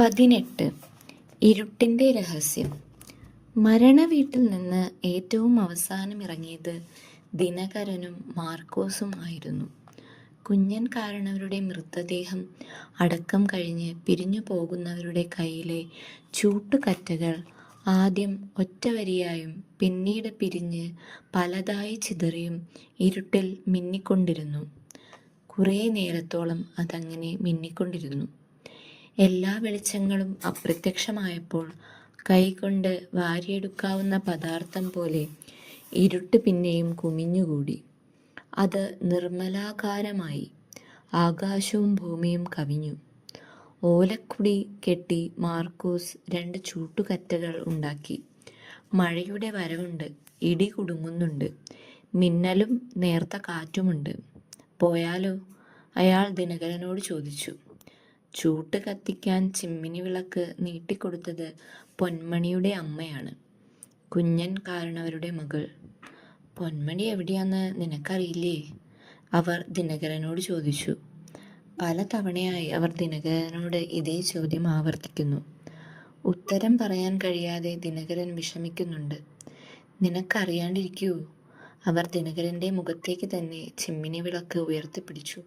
പതിനെട്ട്. ഇരുട്ടിന്റെ രഹസ്യം. മരണ വീട്ടിൽ നിന്ന് ഏറ്റവും അവസാനം ഇറങ്ങിയത് ദിനകരനും മാർക്കോസും ആയിരുന്നു. കുഞ്ഞൻ കാരണവരുടെ മൃതദേഹം അടക്കം കഴിഞ്ഞ് പിരിഞ്ഞു പോകുന്നവരുടെ കയ്യിലെ ചൂട്ടുകറ്റകൾ ആദ്യം ഒറ്റവരിയായും പിന്നീട് പിരിഞ്ഞ് പലതായി ചിതറിയും ഇരുട്ടിൽ മിന്നിക്കൊണ്ടിരുന്നു. കുറേ നേരത്തോളം അതങ്ങനെ മിന്നിക്കൊണ്ടിരുന്നു. എല്ലാ വെളിച്ചങ്ങളും അപ്രത്യക്ഷമായപ്പോൾ കൈകൊണ്ട് വാരിയെടുക്കാവുന്ന പദാർത്ഥം പോലെ ഇരുട്ട് പിന്നെയും കുമിഞ്ഞുകൂടി. അത് നിർമ്മലാകാരമായി ആകാശവും ഭൂമിയും കവിഞ്ഞു. ഓലക്കുടി കെട്ടി മാർക്കോസ് രണ്ട് ചൂട്ടുകറ്റകൾ ഉണ്ടാക്കി. മഴയുടെ വരവുണ്ട് ഇടി കുടുങ്ങുന്നുണ്ട് മിന്നലും നേർത്ത കാറ്റുമുണ്ട്. പോയാലോ? അയാൾ ദിനകരനോട് ചോദിച്ചു. ചൂട്ട് കത്തിക്കാൻ ചിമ്മിനി വിളക്ക് നീട്ടിക്കൊടുത്തത് പൊന്മണിയുടെ അമ്മയാണ്. കുഞ്ഞൻ കാരണവരുടെ മകൾ. പൊന്മണി എവിടെയാന്ന് നിനക്കറിയില്ലേ? അവർ ദിനകരനോട് ചോദിച്ചു. പല തവണയായി അവർ ദിനകരനോട് ഇതേ ചോദ്യം ആവർത്തിക്കുന്നു. ഉത്തരം പറയാൻ കഴിയാതെ ദിനകരൻ വിഷമിക്കുന്നുണ്ട്. നിനക്കറിയാണ്ടിരിക്കൂ അവർ ദിനകരന്റെ മുഖത്തേക്ക് തന്നെ ചിമ്മിനി വിളക്ക് ഉയർത്തിപ്പിടിച്ചു.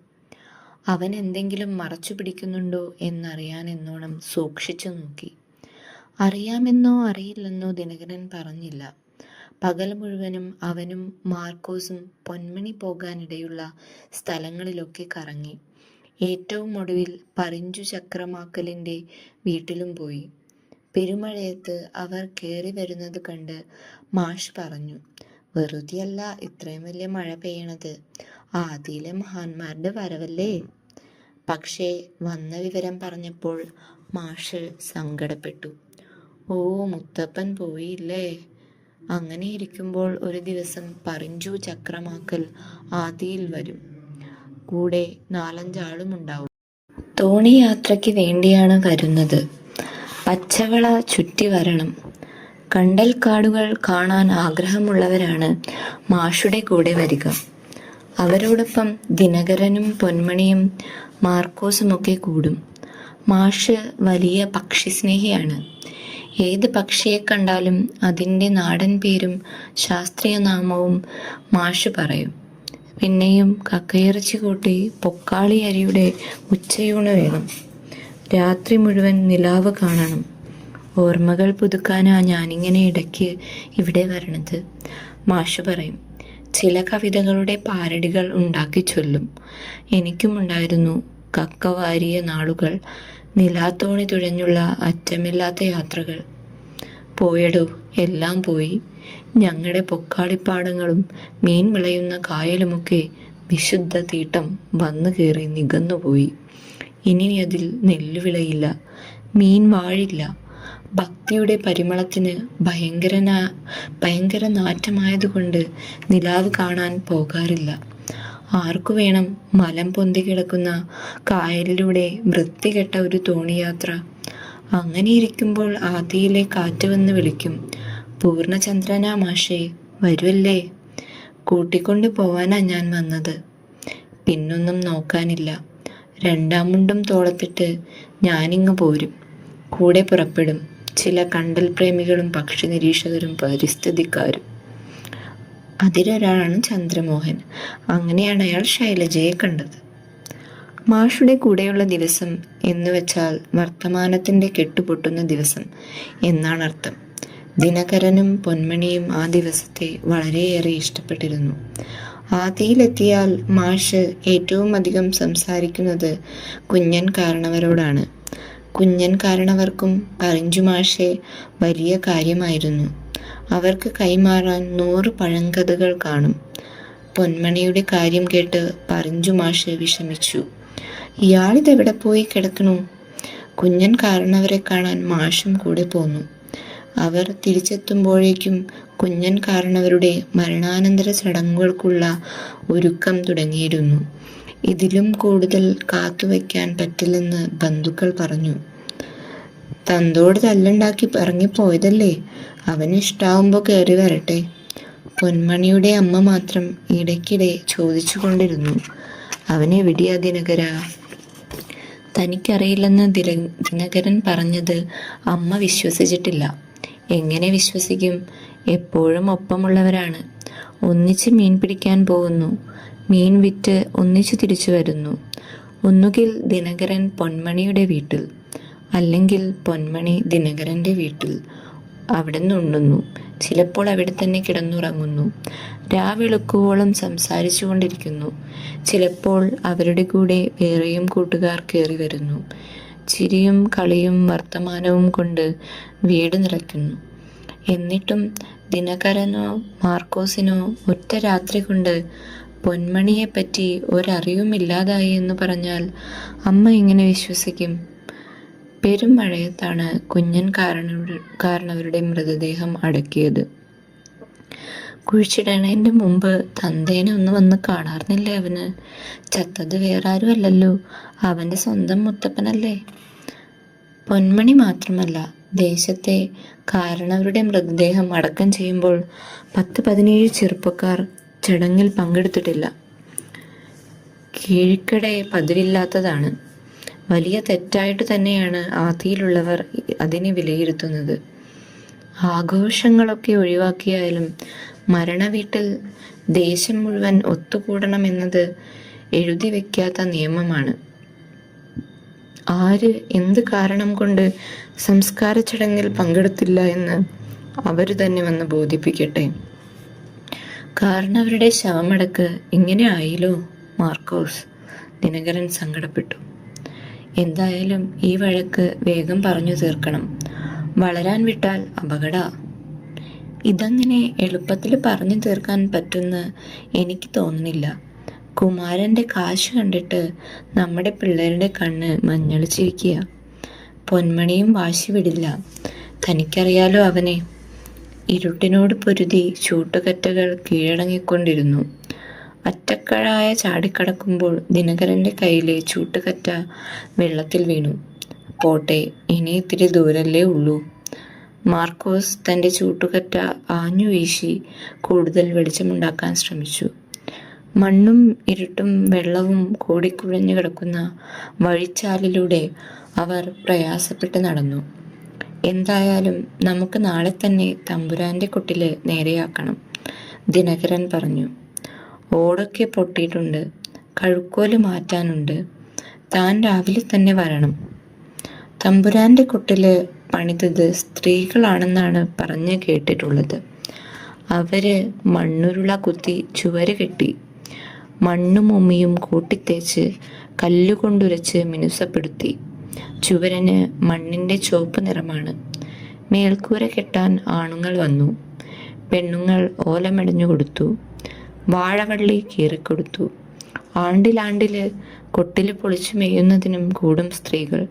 അവൻ എന്തെങ്കിലും മറച്ചു പിടിക്കുന്നുണ്ടോ എന്നറിയാൻ എന്നോണം സൂക്ഷിച്ചു നോക്കി. അറിയാമെന്നോ അറിയില്ലെന്നോ ദിനകരൻ പറഞ്ഞില്ല. പകൽ മുഴുവനും അവനും മാർക്കോസും പൊന്മണി പോകാനിടയുള്ള സ്ഥലങ്ങളിലൊക്കെ കറങ്ങി. ഏറ്റവും ഒടുവിൽ പരിഞ്ചു ചക്രമാക്കലിന്റെ വീട്ടിലും പോയി. പെരുമഴയത്ത് അവർ കയറി വരുന്നത് കണ്ട് മാഷ് പറഞ്ഞു വെറുതെയല്ല ഇത്രയും വലിയ മഴ പെയ്യണത്. ആദിയിലെ മഹാന്മാരുടെ വരവല്ലേ? പക്ഷേ വന്ന വിവരം പറഞ്ഞപ്പോൾ മാഷ് സങ്കടപ്പെട്ടു. ഓ മുത്തപ്പൻ പോയില്ലേ? അങ്ങനെ ഇരിക്കുമ്പോൾ ഒരു ദിവസം പറിഞ്ചു ചക്രമാക്കൽ ആദിയിൽ വരും. കൂടെ നാലഞ്ചാളും ഉണ്ടാവും. തോണി യാത്രയ്ക്ക് വേണ്ടിയാണ് വരുന്നത്. പച്ചവള ചുറ്റി വരണം. കണ്ടൽ കാടുകൾ കാണാൻ ആഗ്രഹമുള്ളവരാണ് മാഷുടെ കൂടെ വരിക. അവരോടൊപ്പം ദിനകരനും പൊന്മണിയും മാർക്കോസുമൊക്കെ കൂടും. മാഷ് വലിയ പക്ഷിസ്നേഹിയാണ്. ഏത് പക്ഷിയെ കണ്ടാലും അതിന്റെ നാടൻ പേരും ശാസ്ത്രീയ നാമവും മാഷ് പറയും. പിന്നെയും കക്കയിറച്ചി കൂട്ടി പൊക്കാളി അരിയുടെ ഉച്ചയൂണ് വേണം. രാത്രി മുഴുവൻ നിലാവ് കാണണം. ഓർമ്മകൾ പുതുക്കാനാ ഞാനിങ്ങനെ ഇടയ്ക്ക് ഇവിടെ വരണത്. മാഷ് പറയും ചില കവിതകളുടെ പാരടികൾ ഉണ്ടാക്കി ചൊല്ലും. എനിക്കുമുണ്ടായിരുന്നു കക്ക വാരിയ നാളുകൾ നിലാത്തോണി തുഴഞ്ഞുള്ള അറ്റമില്ലാത്ത യാത്രകൾ. പോയടോ എല്ലാം പോയി. ഞങ്ങളുടെ പൊക്കാളിപ്പാടങ്ങളും മീൻ വിളയുന്ന കായലുമൊക്കെ വിശുദ്ധ തീട്ടം വന്നു കയറി നികന്നുപോയി. ഇനി അതിൽ നെല്ലുവിളയില്ല മീൻ വാഴില്ല ഭക്തിയുടെ പരിമളത്തിന് ഭയങ്കരന ഭയങ്കര നാറ്റമായതുകൊണ്ട് നിലാവ് കാണാൻ പോകാറില്ല. ആർക്കു വേണം മലം പൊന്തി കിടക്കുന്ന കായലിലൂടെ വൃത്തികെട്ട ഒരു തോണിയാത്ര? അങ്ങനെ ഇരിക്കുമ്പോൾ ആദിയിലെ കാറ്റ് വന്ന് വിളിക്കും. പൂർണചന്ദ്രനാ മാഷേ വരുമല്ലേ കൂട്ടിക്കൊണ്ട് പോവാനാ ഞാൻ വന്നത്. പിന്നൊന്നും നോക്കാനില്ല. രണ്ടാം മുണ്ടും തോളത്തിട്ട് ഞാനിങ്ങ് പോരും. കൂടെ പുറപ്പെടും. ചില കണ്ടൽ പ്രേമികളും പക്ഷി നിരീക്ഷകരും പരിസ്ഥിതിക്കാരും. അതിലൊരാളാണ് ചന്ദ്രമോഹൻ. അങ്ങനെയാണ് അയാൾ ശൈലജയെ കണ്ടത്. മാഷുടെ കൂടെയുള്ള ദിവസം എന്ന് വെച്ചാൽ വർത്തമാനത്തിന്റെ കെട്ടുപൊട്ടുന്ന ദിവസം എന്നാണ് അർത്ഥം. ദിനകരനും പൊന്മണിയും ആ ദിവസത്തെ വളരെയേറെ ഇഷ്ടപ്പെട്ടിരുന്നു. ആദിയിലെത്തിയാൽ മാഷ് ഏറ്റവും അധികം സംസാരിക്കുന്നത് കുഞ്ഞൻ കാരണവരോടാണ്. കുഞ്ഞൻ കാരണവർക്കും അറിഞ്ചുമാഷെ വലിയ കാര്യമായിരുന്നു. അവർക്ക് കൈമാറാൻ നൂറ് പഴങ്കഥകൾ കാണും. പൊന്മണിയുടെ കാര്യം കേട്ട് പറഞ്ചുമാഷ് വിഷമിച്ചു. ഇയാളിതെവിടെ പോയി കിടക്കണു? കുഞ്ഞൻ കാരണവരെ കാണാൻ മാഷും കൂടെ പോന്നു. അവർ തിരിച്ചെത്തുമ്പോഴേക്കും കുഞ്ഞൻ കാരണവരുടെ മരണാനന്തര ചടങ്ങുകൾക്കുള്ള ഒരുക്കം തുടങ്ങിയിരുന്നു. ഇതിലും കൂടുതൽ കാത്തുവെക്കാൻ പറ്റില്ലെന്ന് ബന്ധുക്കൾ പറഞ്ഞു. തന്തോട് തല്ലുണ്ടാക്കി ഇറങ്ങിപ്പോയതല്ലേ? അവന് ഇഷ്ടാവുമ്പോൾ കയറി വരട്ടെ. പൊന്മണിയുടെ അമ്മ മാത്രം ഇടയ്ക്കിടെ ചോദിച്ചു കൊണ്ടിരുന്നു അവനെവിടെയാ ദിനകര? തനിക്കറിയില്ലെന്ന് ദിന ദിനകരൻ പറഞ്ഞത് അമ്മ വിശ്വസിച്ചിട്ടില്ല. എങ്ങനെ വിശ്വസിക്കും? എപ്പോഴും ഒപ്പമുള്ളവരാണ്. ഒന്നിച്ച് മീൻ പിടിക്കാൻ പോകുന്നു. മീൻ വിറ്റ് ഒന്നിച്ചു തിരിച്ചു വരുന്നു. ഒന്നുകിൽ ദിനകരൻ പൊന്മണിയുടെ വീട്ടിൽ അല്ലെങ്കിൽ പൊന്മണി ദിനകരന്റെ വീട്ടിൽ അവിടെ നിന്നുണ്ണുന്നു ചിലപ്പോൾ അവിടെ തന്നെ കിടന്നുറങ്ങുന്നു. രാവിളക്കുവോളം സംസാരിച്ചു കൊണ്ടിരിക്കുന്നു. ചിലപ്പോൾ അവരുടെ കൂടെ വേറെയും കൂട്ടുകാർ കയറി വരുന്നു. ചിരിയും കളിയും വർത്തമാനവും കൊണ്ട് വീട് നിറയ്ക്കുന്നു. എന്നിട്ടും ദിനകരനോ മാർക്കോസിനോ ഒറ്റ രാത്രി കൊണ്ട് പൊന്മണിയെപ്പറ്റി ഒരറിവുമില്ലാതായി എന്ന് പറഞ്ഞാൽ അമ്മ എങ്ങനെ വിശ്വസിക്കും? പെരുമഴയത്താണ് കുഞ്ഞൻ കാരണവരുടെ കാരണവരുടെ മൃതദേഹം അടക്കിയത്. കുഴിച്ചിടണേന്റെ മുമ്പ് തന്തേനെ ഒന്ന് വന്ന് കാണാറുന്നില്ലേ അവന്? ചത്തത് വേറെ അല്ലല്ലോ അവന്റെ സ്വന്തം മുത്തപ്പനല്ലേ? പൊന്മണി മാത്രമല്ല ദേശത്തെ കാരണവരുടെ മൃതദേഹം അടക്കം ചെയ്യുമ്പോൾ പത്ത് പതിനേഴ് ചെറുപ്പക്കാർ ചടങ്ങിൽ പങ്കെടുത്തിട്ടില്ല. കീഴ്ക്കടെ പതിവില്ലാത്തതാണ്. വലിയ തെറ്റായിട്ട് തന്നെയാണ് ആദിയിലുള്ളവർ അതിനെ വിലയിരുത്തുന്നത്. ആഘോഷങ്ങളൊക്കെ ഒഴിവാക്കിയാലും മരണവീട്ടിൽ ദേശം മുഴുവൻ ഒത്തുകൂടണമെന്നത് എഴുതി വയ്ക്കാത്ത നിയമമാണ്. ആര് എന്ത് കാരണം കൊണ്ട് സംസ്കാര ചടങ്ങിൽ പങ്കെടുത്തില്ല എന്ന് അവർ തന്നെ വന്ന് ബോധിപ്പിക്കട്ടെ. കാരണവരുടെ ശവമടക്ക് ഇങ്ങനെ ആയില്ലോ മാർക്കോസ്. ദിനകരൻ സങ്കടപ്പെട്ടു. എന്തായാലും ഈ വഴക്ക് വേഗം പറഞ്ഞു തീർക്കണം. വളരാൻ വിട്ടാൽ അപകട. ഇതങ്ങനെ എളുപ്പത്തിൽ പറഞ്ഞു തീർക്കാൻ പറ്റുമെന്ന് എനിക്ക് തോന്നുന്നില്ല. കുമാരന്റെ കാശ് കണ്ടിട്ട് നമ്മുടെ പിള്ളേരുടെ കണ്ണ് മഞ്ഞളിച്ചിരിക്കുക. പൊന്മണിയും വാശി വിടില്ല തനിക്കറിയാലോ അവനെ. ഇരുട്ടിനോട് പൊരുതി ചൂട്ടുകറ്റകൾ കീഴടങ്ങിക്കൊണ്ടിരുന്നു. അറ്റക്കഴായ ചാടിക്കടക്കുമ്പോൾ ദിനകരന്റെ കയ്യിലെ ചൂട്ടുകറ്റ വെള്ളത്തിൽ വീണു. പോട്ടെ ഇനി ഇത്തിരി ദൂരല്ലേ ഉള്ളൂ. മാർക്കോസ് തന്റെ ചൂട്ടുകറ്റ ആഞ്ഞു വീശി കൂടുതൽ വെളിച്ചമുണ്ടാക്കാൻ ശ്രമിച്ചു. മണ്ണും ഇരുട്ടും വെള്ളവും കൂടിക്കുഴഞ്ഞു കിടക്കുന്ന വഴിച്ചാലിലൂടെ അവർ പ്രയാസപ്പെട്ട് നടന്നു. എന്തായാലും നമുക്ക് നാളെ തന്നെ തമ്പുരാന്റെ കുട്ടിൽ നേരെയാക്കണം ദിനകരൻ പറഞ്ഞു. ഓടൊക്കെ പൊട്ടിയിട്ടുണ്ട് കഴുക്കോൽ മാറ്റാനുണ്ട് താൻ രാവിലെ തന്നെ വരണം. തമ്പുരാന്റെ കുട്ടിൽ പണിതത് സ്ത്രീകളാണെന്നാണ് പറഞ്ഞ് കേട്ടിട്ടുള്ളത്. അവർ മണ്ണുരുള കുത്തി ചുവര് കെട്ടി മണ്ണും ഉമ്മിയും കൂട്ടിത്തേച്ച് കല്ലുകൊണ്ടുരച്ച് മിനുസപ്പെടുത്തി. ചുവരന് മണ്ണിന്റെ ചുവപ്പ് നിറമാണ്. മേൽക്കൂര കെട്ടാൻ ആണുങ്ങൾ വന്നു. പെണ്ണുങ്ങൾ ഓലമെടഞ്ഞു കൊടുത്തു. വാഴവള്ളി കീറിക്കൊടുത്തു. ആണ്ടിലാണ്ടിൽ കൊട്ടിൽ പൊളിച്ചു മെയ്യുന്നതിനും കൂടും സ്ത്രീകൾ.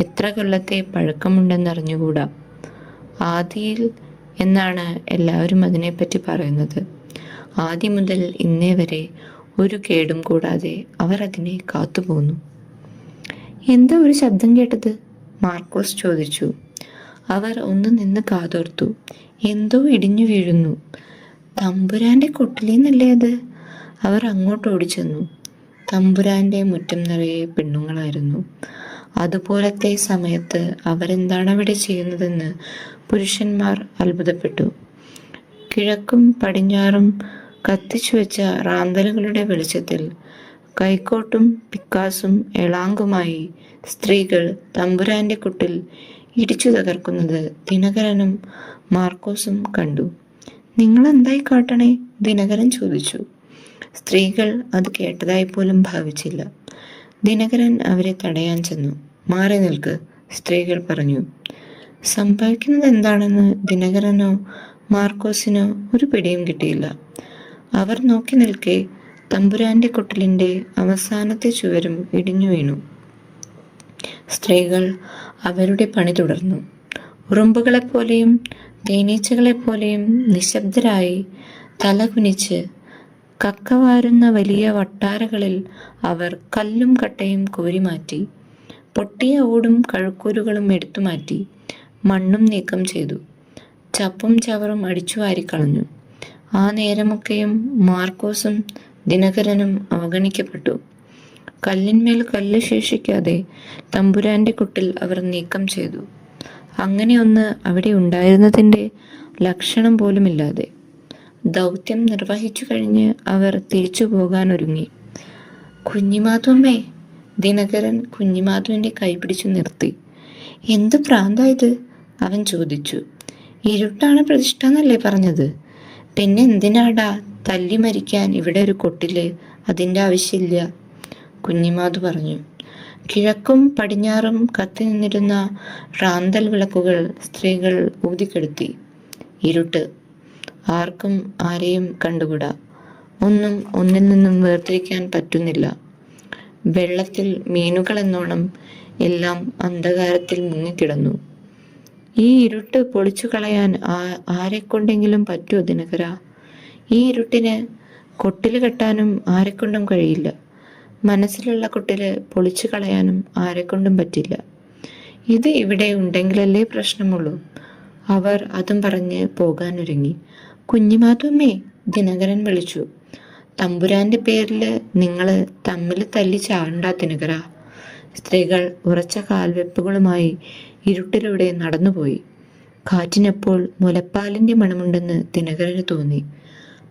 എത്ര കൊല്ലത്തെ പഴക്കമുണ്ടെന്നറിഞ്ഞുകൂടാ. ആദിയിൽ എന്നാണ് എല്ലാവരും അതിനെപ്പറ്റി പറയുന്നത്. ആദ്യം മുതൽ ഇന്നേ വരെ ഒരു കേടും കൂടാതെ അവർ അതിനെ കാത്തുപോന്നു. എന്താ ഒരു ശബ്ദം കേട്ടത്? മാർക്കോസ് ചോദിച്ചു. അവർ ഒന്ന് നിന്ന് കാതോർത്തു. എന്തോ ഇടിഞ്ഞു വീഴുന്നു. തമ്പുരാന്റെ കൊട്ടിലേന്നല്ലേ അത്? അവർ അങ്ങോട്ട് ഓടിച്ചെന്നു. തമ്പുരാന്റെ മുറ്റം നിറയെ പെണ്ണുങ്ങളായിരുന്നു. അതുപോലത്തെ സമയത്ത് അവരെന്താണ് അവിടെ ചെയ്യുന്നതെന്ന് പുരുഷന്മാർ അത്ഭുതപ്പെട്ടു. കിഴക്കും പടിഞ്ഞാറും കത്തിച്ചു വെച്ച റാന്തലുകളുടെ വെളിച്ചത്തിൽ കൈക്കോട്ടും പിക്കാസും എളാങ്കുമായി സ്ത്രീകൾ തമ്പുരാന്റെ കുട്ടിൽ ഇടിച്ചു തകർക്കുന്നത് ദിനകരനും മാർക്കോസും കണ്ടു. നിങ്ങൾ എന്തായി കാട്ടണേ? ദിനകരൻ ചോദിച്ചു. സ്ത്രീകൾ അത് കേട്ടതായി പോലും ഭാവിച്ചില്ല. ദിനകരൻ അവരെ തടയാൻ ചെന്നു. മാറി നിൽക്ക് സ്ത്രീകൾ പറഞ്ഞു. സംഭവിക്കുന്നത് എന്താണെന്ന് ദിനകരനോ മാർക്കോസിനോ ഒരു പിടിയും കിട്ടിയില്ല. അവർ നോക്കി നിൽക്കെ തമ്പുരാന്റെ കൊട്ടിലിന്റെ അവസാനത്തെ ചുവരും ഇടിഞ്ഞു വീണു. സ്ത്രീകൾ അവരുടെ പണി തുടർന്നു. ഉറുമ്പുകളെപ്പോലെയും തേനീച്ചകളെപ്പോലെയും നിശബ്ദരായി തലകുനിച്ച് കക്കവാരുന്ന വലിയ വട്ടാരകളിൽ അവർ കല്ലും കട്ടയും കോരിമാറ്റി പൊട്ടിയ ഓടും കഴുക്കൂരുകളും എടുത്തു മാറ്റി മണ്ണും നീക്കം ചെയ്തു. ചപ്പും ചവറും അടിച്ചു വാരിക്കളഞ്ഞു ആ നേരമൊക്കെയും മാർക്കോസും ദിനകരനും അവഗണിക്കപ്പെട്ടു. കല്ലിന്മേൽ കല്ല് ശേഷിക്കാതെ തമ്പുരാന്റെ കുട്ടിൽ അവർ നീക്കം ചെയ്തു. അങ്ങനെ ഒന്ന് അവിടെ ഉണ്ടായിരുന്നതിന്റെ ലക്ഷണം പോലുമില്ലാതെ. ദൗത്യം നിർവഹിച്ചു കഴിഞ്ഞ് അവർ തിരിച്ചു പോകാനൊരുങ്ങി കുഞ്ഞിമാധവമ്മേ ദിനകരൻ കുഞ്ഞിമാധുവിന്റെ കൈപിടിച്ചു നിർത്തി. എന്ത് പ്രാന്തായത് അവൻ ചോദിച്ചു. ഇരുട്ടാണ് പ്രതിഷ്ഠ എന്നല്ലേ പറഞ്ഞത്? പിന്നെ എന്തിനാടാ തല്ലി മരിക്കാൻ ഇവിടെ ഒരു കൊട്ടിൽ? അതിന്റെ ആവശ്യമില്ല. കുഞ്ഞിമാധു പറഞ്ഞു. കിഴക്കും പടിഞ്ഞാറും കത്തി നിന്നിരുന്ന റാന്തൽ വിളക്കുകൾ സ്ത്രീകൾ ഊതിക്കെടുത്തി. ഇരുട്ട്. ആർക്കും ആരെയും കണ്ടുകൂടാ. ഒന്നും ഒന്നിൽ നിന്നും വേർതിരിക്കാൻ പറ്റുന്നില്ല. വെള്ളത്തിൽ മീനുകൾ എന്നോണം എല്ലാം അന്ധകാരത്തിൽ മുങ്ങിക്കിടന്നു. ഈ ഇരുട്ട് പൊളിച്ചു കളയാൻ ആരെക്കൊണ്ടെങ്കിലും പറ്റുമോ ദിനകര? ഈ ഇരുട്ടിന് കൊട്ടിൽ കെട്ടാനും ആരെക്കൊണ്ടും കഴിയില്ല. മനസ്സിലുള്ള കൊട്ടിൽ പൊളിച്ചു കളയാനും ആരെക്കൊണ്ടും പറ്റില്ല. ഇത് ഇവിടെ ഉണ്ടെങ്കിലല്ലേ പ്രശ്നമുള്ളൂ. അവർ അതും പറഞ്ഞ് പോകാനൊരുങ്ങി. കുഞ്ഞിമാത്തുമ്മേ ദിനകരൻ വിളിച്ചു. തമ്പുരാന്റെ പേരിൽ നിങ്ങൾ തമ്മിൽ തല്ലി ചാണ്ട ദിനകര. സ്ത്രീകൾ ഉറച്ച കാൽവെപ്പുകളുമായി ഇരുട്ടിലൂടെ നടന്നുപോയി. കാറ്റിനപ്പോൾ മുലപ്പാലിന്റെ മണമുണ്ടെന്ന് ദിനകരന് തോന്നി.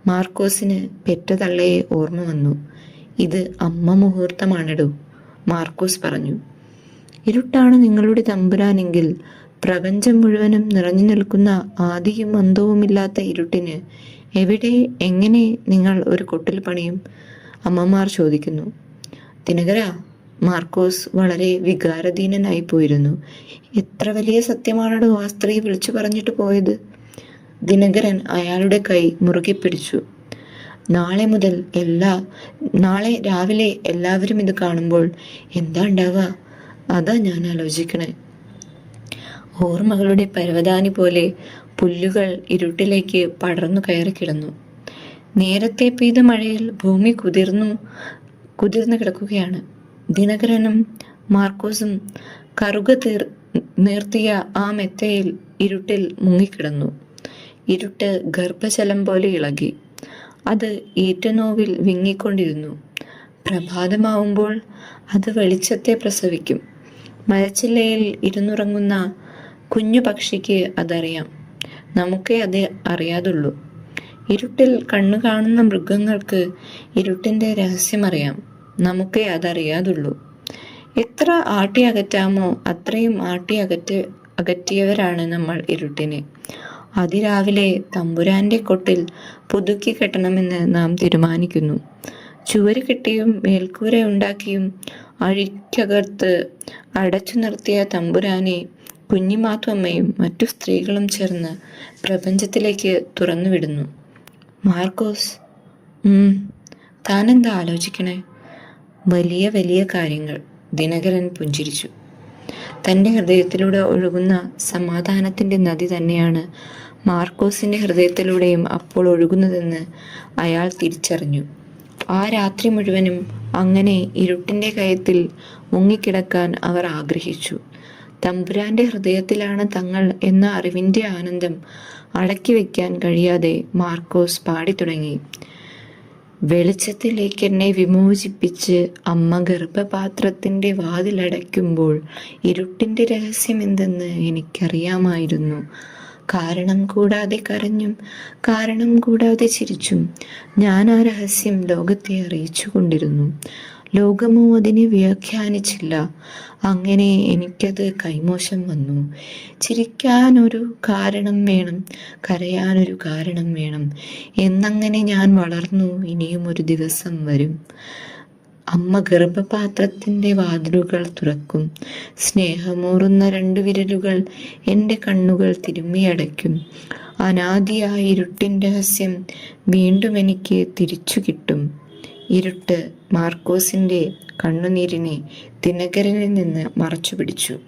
മാർക്കോസിന് പെറ്റ തള്ളയെ ഓർമ്മ വന്നു. ഇത് അമ്മ മുഹൂർത്തമാണെടോ? മാർക്കോസ് പറഞ്ഞു. ഇരുട്ടാണ് നിങ്ങളുടെ തമ്പുരാനെങ്കിൽ. പ്രപഞ്ചം മുഴുവനും നിറഞ്ഞു നിൽക്കുന്ന ആദിയും അന്തവുമില്ലാത്ത ഇരുട്ടിന് എവിടെ എങ്ങനെ നിങ്ങൾ ഒരു കൊട്ടിൽ പണിയും? അമ്മമാർ ചോദിക്കുന്നു. ദിനകര മാർക്കോസ് വളരെ വികാരധീനനായി പോയിരുന്നു. എത്ര വലിയ സത്യമാണോ ആ സ്ത്രീ വിളിച്ചു പറഞ്ഞിട്ട് പോയത്? ദിനകരൻ അയാളുടെ കൈ മുറുകെ പിടിച്ചു. നാളെ മുതൽ എല്ലാ നാളെ രാവിലെ എല്ലാവരും ഇത് കാണുമ്പോൾ എന്താ ഉണ്ടാവുക? അതാ ഞാൻ ആലോചിക്കണേ. ഓർമ്മകളുടെ പരവതാനി പോലെ പുല്ലുകൾ ഇരുട്ടിലേക്ക് പടർന്നു കയറി കിടന്നു. നേരത്തെ പെയ്ത മഴയിൽ ഭൂമി കുതിർന്നു കുതിർന്നു കിടക്കുകയാണ്. ദിനകരനും മാർക്കോസും കറുക തീർ നിർത്തിയ ആ മെത്തയിൽ ഇരുട്ടിൽ മുങ്ങിക്കിടന്നു. ഇരുട്ട് ഗർഭജലം പോലെ ഇളകി. അത് ഈറ്റനോവിൽ വിങ്ങിക്കൊണ്ടിരുന്നു. പ്രഭാതമാവുമ്പോൾ അത് വെളിച്ചത്തെ പ്രസവിക്കും. മരച്ചില്ലയിൽ ഇരുന്നുറങ്ങുന്ന കുഞ്ഞു പക്ഷിക്ക് അതറിയാം. നമുക്കേ അത് അറിയാതുള്ളൂ. ഇരുട്ടിൽ കണ്ണു കാണുന്ന മൃഗങ്ങൾക്ക് ഇരുട്ടിന്റെ രഹസ്യമറിയാം. നമുക്കേ അതറിയാതുള്ളൂ. എത്ര ആട്ടി അകറ്റാമോ അത്രയും ആട്ടി അകറ്റ് അകറ്റിയവരാണ് നമ്മൾ ഇരുട്ടിനെ. അതിരാവിലെ തമ്പുരാന്റെ കൊട്ടിൽ പുതുക്കി കെട്ടണമെന്ന് നാം തീരുമാനിക്കുന്നു. ചുവര് കെട്ടിയും മേൽക്കൂര ഉണ്ടാക്കിയും അഴിക്കകത്ത് അടച്ചു നിർത്തിയ തമ്പുരാനെ കുഞ്ഞിമാത്തുമ്മയും മറ്റു സ്ത്രീകളും ചേർന്ന് പ്രപഞ്ചത്തിലേക്ക് തുറന്നുവിടുന്നു. മാർക്കോസ് താനെന്താ ആലോചിക്കണേ? വലിയ വലിയ കാര്യങ്ങൾ ദിനകരൻ പുഞ്ചിരിച്ചു. തന്റെ ഹൃദയത്തിലൂടെ ഒഴുകുന്ന സമാധാനത്തിന്റെ നദി തന്നെയാണ് മാർക്കോസിന്റെ ഹൃദയത്തിലൂടെയും അപ്പോൾ ഒഴുകുന്നതെന്ന് അയാൾ തിരിച്ചറിഞ്ഞു. ആ രാത്രി മുഴുവനും അങ്ങനെ ഇരുട്ടിന്റെ കയത്തിൽ മുങ്ങിക്കിടക്കാൻ അവർ ആഗ്രഹിച്ചു. തമ്പുരാന്റെ ഹൃദയത്തിലാണ് തങ്ങൾ എന്ന അറിവിന്റെ ആനന്ദം അടക്കി വയ്ക്കാൻ കഴിയാതെ മാർക്കോസ് പാടിത്തുടങ്ങി. വെളിച്ചത്തിലേക്ക് എന്നെ വിമോചിപ്പിച്ച് അമ്മ ഗർഭപാത്രത്തിന്റെ വാതിലടയ്ക്കുമ്പോൾ ഇരുട്ടിന്റെ രഹസ്യം എന്തെന്ന് എനിക്കറിയാമായിരുന്നു. കാരണം കൂടാതെ കരഞ്ഞും കാരണം കൂടാതെ ചിരിച്ചും ഞാൻ ആ രഹസ്യം ലോകത്തെ അറിയിച്ചു കൊണ്ടിരുന്നു. ലോകമോ അതിനെ വ്യാഖ്യാനിച്ചില്ല. അങ്ങനെ എനിക്കത് കൈമോശം വന്നു. ചിരിക്കാനൊരു കാരണം വേണം കരയാനൊരു കാരണം വേണം. എന്നങ്ങനെ ഞാൻ വളർന്നു. ഇനിയും ഒരു ദിവസം വരും. അമ്മ ഗർഭപാത്രത്തിന്റെ വാതിലുകൾ തുറക്കും. സ്നേഹമൂറുന്ന രണ്ട് വിരലുകൾ എന്റെ കണ്ണുകൾ തിരുമ്മിയടയ്ക്കും. അനാദിയായ ഇരുട്ടിന്റെ രഹസ്യം വീണ്ടും എനിക്ക് തിരിച്ചു കിട്ടും. ഇരുട്ട് മാർക്കോസിന്റെ കണ്ണുനീരിനെ ദിനകരനിൽ നിന്ന് മറച്ചു പിടിച്ചു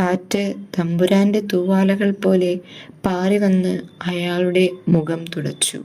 കാറ്റ് തമ്പുരാന്റെ തൂവാലകൾ പോലെ പാറി വന്ന് അയാളുടെ മുഖം തുടച്ചു.